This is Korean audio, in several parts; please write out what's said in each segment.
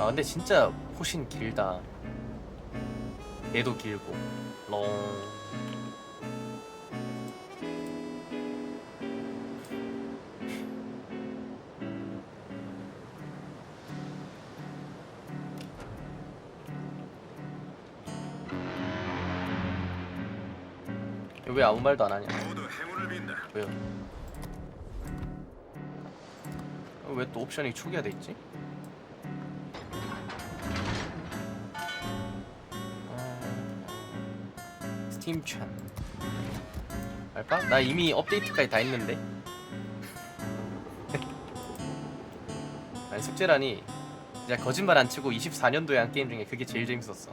아 근데 진짜 호신 길다 얘도 길고 롱 왜 아무 말도 안 하냐 모두 행운을 빈다. 왜요? 왜 또 옵션이 초기화 돼 있지? 스팀 찬 알까? 나 이미 업데이트까지 다 했는데. 아니 숙제라니. 진짜 거짓말 안 치고 24년도에 한 게임 중에 그게 제일 재밌었어.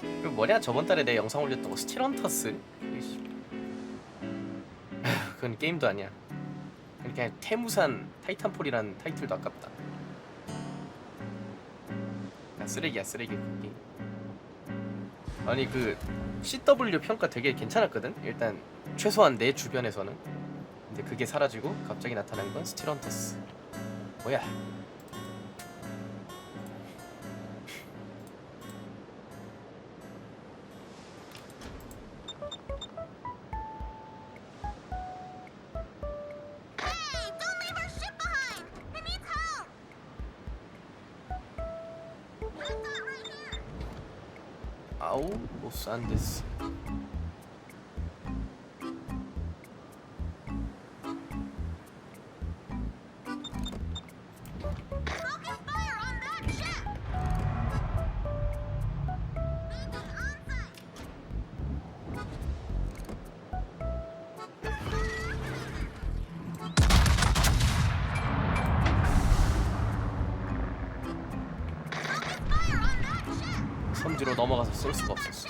그 뭐냐? 저번 달에 내 영상 올렸던 거. 아휴, 그건 게임도 아니야. 그냥 태무산 타이탄폴이라는 타이틀도 아깝다 쓰레기야 쓰레기. 그 게임 아니 그 CW 평가 되게 괜찮았거든? 일단 최소한 내 주변에서는. 근데 그게 사라지고 갑자기 나타난 건 스틸헌터스. 뭐야 아우 로스안 선지로 넘어가서 쏠 수가 없었어.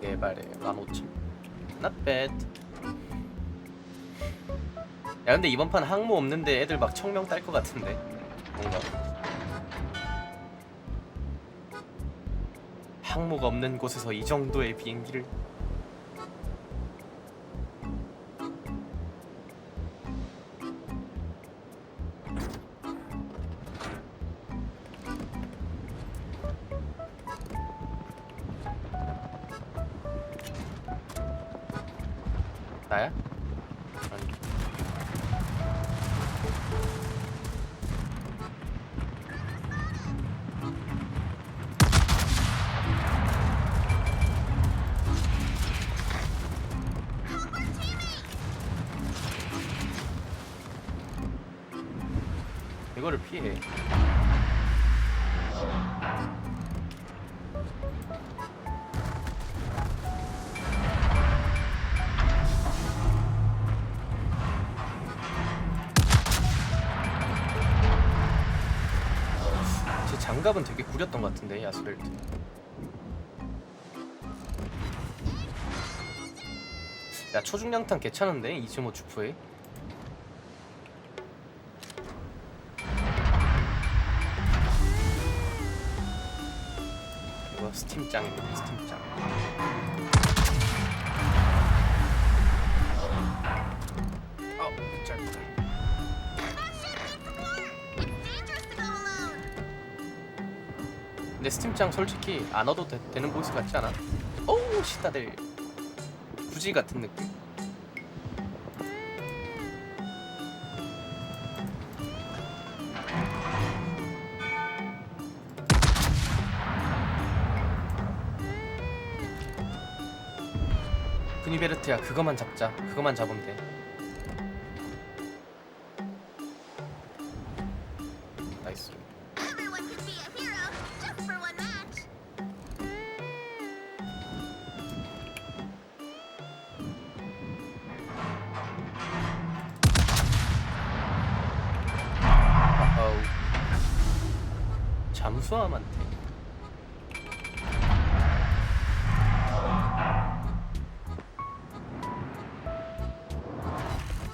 네 발에 15,000 Not bad. 야 근데 이번 판 항모 없는데 애들 막 청명 딸 것 같은데. 뭔가. 항모가 없는 곳에서 이 정도의 비행기를 나야? 장갑은 되게 구렸던 것 같은데 야스벨트 야 초중량탄 괜찮은데? 이즈모 주프에? 이거 스팀짱입니다 스팀짱 아우 짧다 근데 스팀짱 솔직히 안 얻어도 되, 되는 보이스 같지 않아? 오우 시다들. 굳이 같은 느낌. 쿠니베르트야 그거만 잡자. 그거만 잡으면 돼 잠수함한테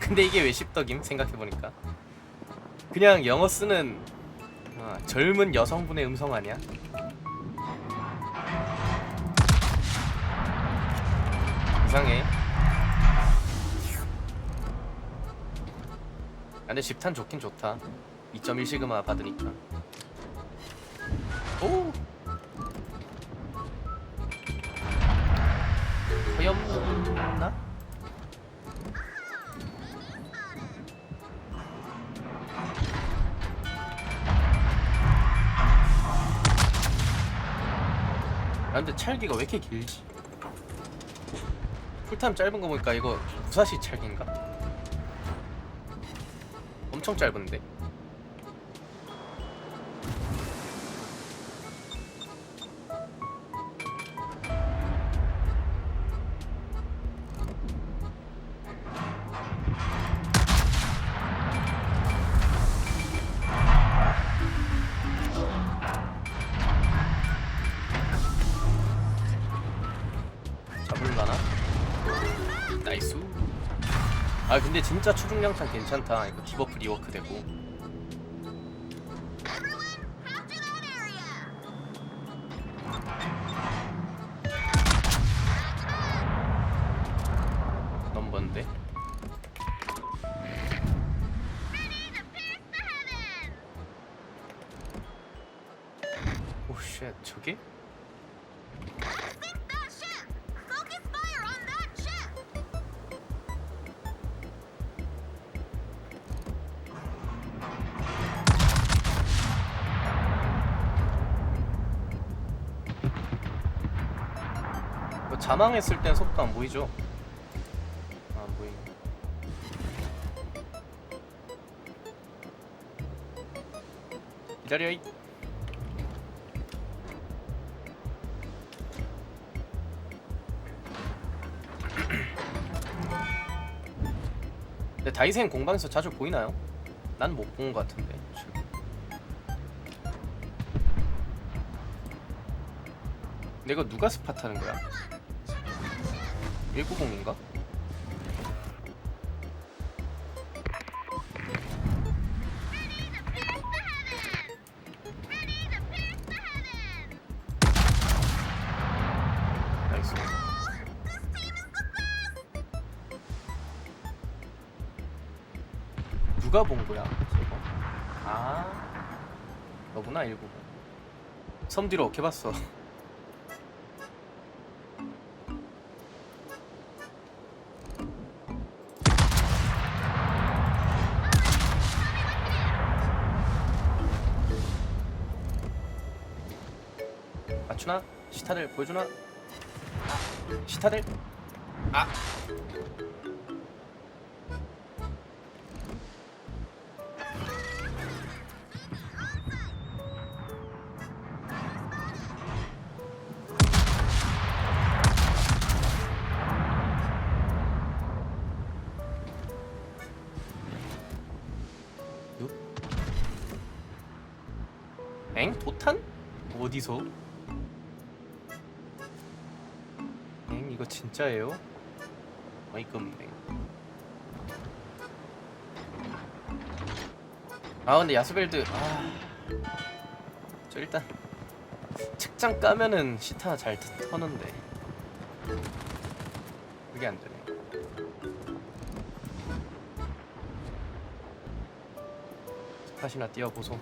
근데 이게 왜 십덕임 생각해보니까 그냥 영어 쓰는 어, 젊은 여성분의 음성 아니야? 이상해. 아, 근데 집탄 좋긴 좋다. 2.1 시그마 받으니까. 오. 허염나? 아 근데 찰기가 왜 이렇게 길지? 풀타임 짧은 거 보니까 이거 무사시 찰기인가? 엄청 짧은데? 잡을라나? 나이스. 아 근데 진짜 초중량탄 괜찮다. 이거 디버프 리워크 되고 자망했을 땐 속도 안 보이죠? 아, 안 보이네 기다려 이 근데 다이생 공방에서 자주 보이나요? 난 못 본 것 같은데 이거 누가 스팟하는 거야? 190인가? Ready to pierce the heavens. Ready to pierce the heavens. 나이스 Oh, this team is the best. 누가 본 거야 저거? 아 너구나 190섬 뒤로 어떻게 봤어 맞추나? 시타들 보여주나? 시타들? 아 요? 엥? 도탄? 어디서? 이거 진짜예요? 없네 아 근데 야스벨드 아저 일단 책장 까면은 시타 잘 트- 터는데. 그게 안 되네. 스팟이나 뛰어보소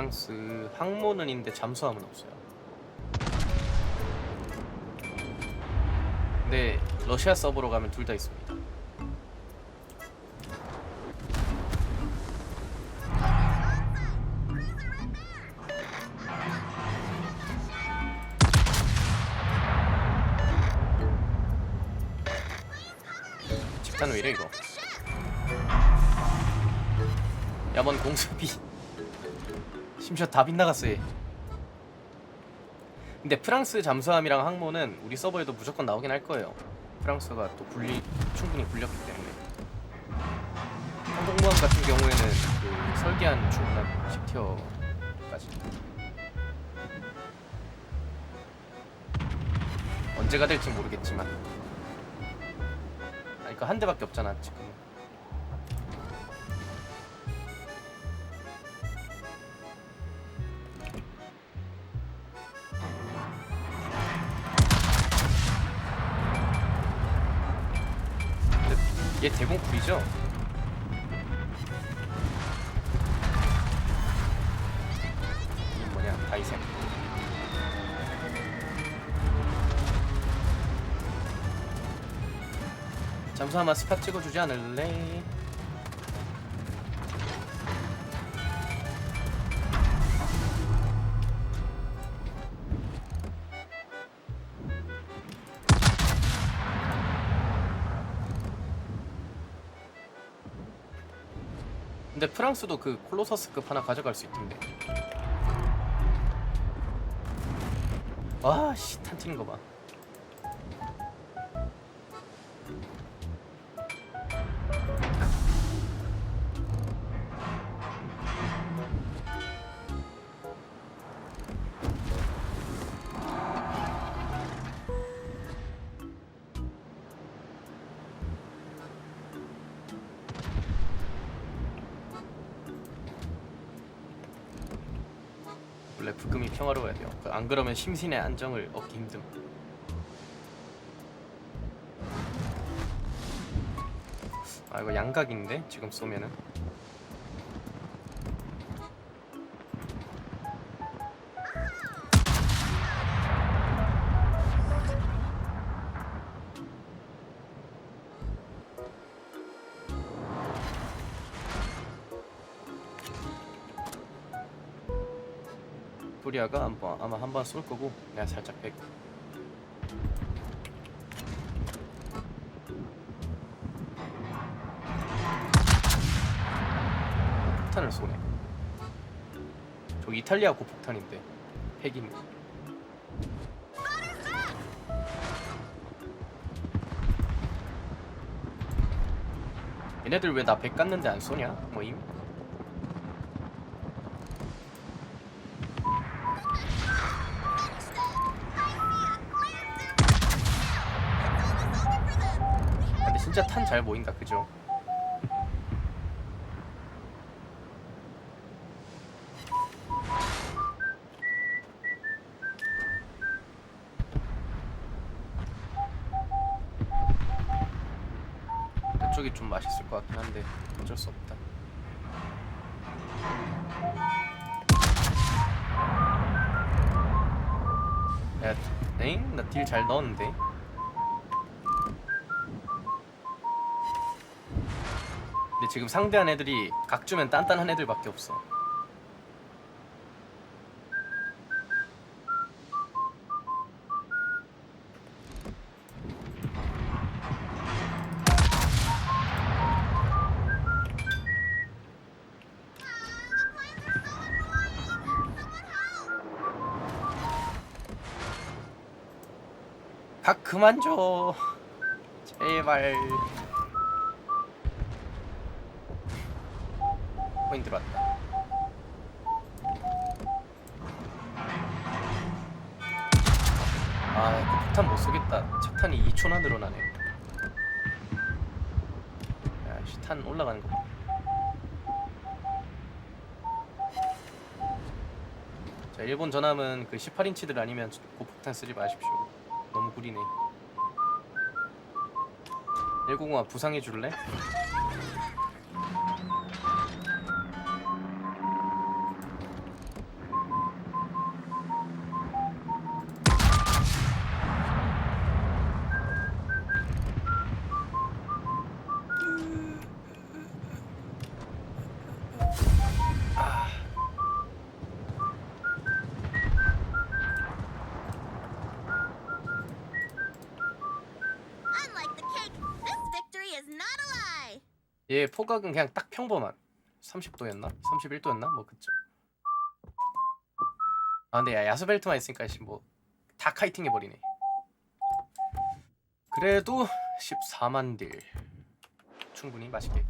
프랑스 항모는 있는데 잠수함은 없어요. 근데 러시아 서버로 가면 둘 다 있습니다. 집탄 왜 이래 이거? 야먼 공습이 심지어 다 빗나갔어 얘. 근데 프랑스 잠수함이랑 항모는 우리 서버에도 무조건 나오긴 할 거예요. 프랑스가 또 분리 충분히 굴렸기 때문에. 항공모함 같은 경우에는 그 설계한 충분한 10티어까지. 언제가 될지 모르겠지만. 아니 그한 대밖에 없잖아 지금. 얘 대공쿨이죠? 이 뭐냐 다이센 잠수하마 스팟 찍어주지 않을래? 근데 프랑스도 그 콜로서스급 하나 가져갈 수 있던데. 와, 씨, 탄 튀는 거 봐. 부금이 평화로워야 돼요. 그안 그러면 심신의 안정을 얻기 힘듦. 아 이거 양각인데 지금 쏘면은. 도리아가 한번 아마 한 번 쏠 거고 내가 살짝 백. 폭탄을 쏘네. 저 이탈리아 고폭탄인데 핵인. 얘네들 왜 나 백 깠는데 안 쏘냐? 뭐임? 진짜 탄잘 모인다 그죠? 이쪽이 좀 맛있을 것 같긴 한데 어쩔 수 없다. 야, 엥? 나딜 잘 넣었는데. 근데 지금 상대한 애들이 각주면 단단한 애들밖에 없어. 각 그만 줘. 제발. 포인트 들어왔다. 아, 그 폭탄 못 쏘겠다. 착탄이 2초나 늘어나네. 야, 씨, 탄 올라가는 거. 봐. 자, 일본 전함은 그 18인치들 아니면 고폭탄 쓰지 마십시오. 너무 구리네. 190아 부상해 줄래? 얘 포각은 그냥 딱 평범한. 30도였나? 31도였나? 뭐 그쯤. 아 근데 야 야수벨트만 있으니까 뭐다 카이팅 해버리네. 그래도 14만 딜. 충분히 맛있게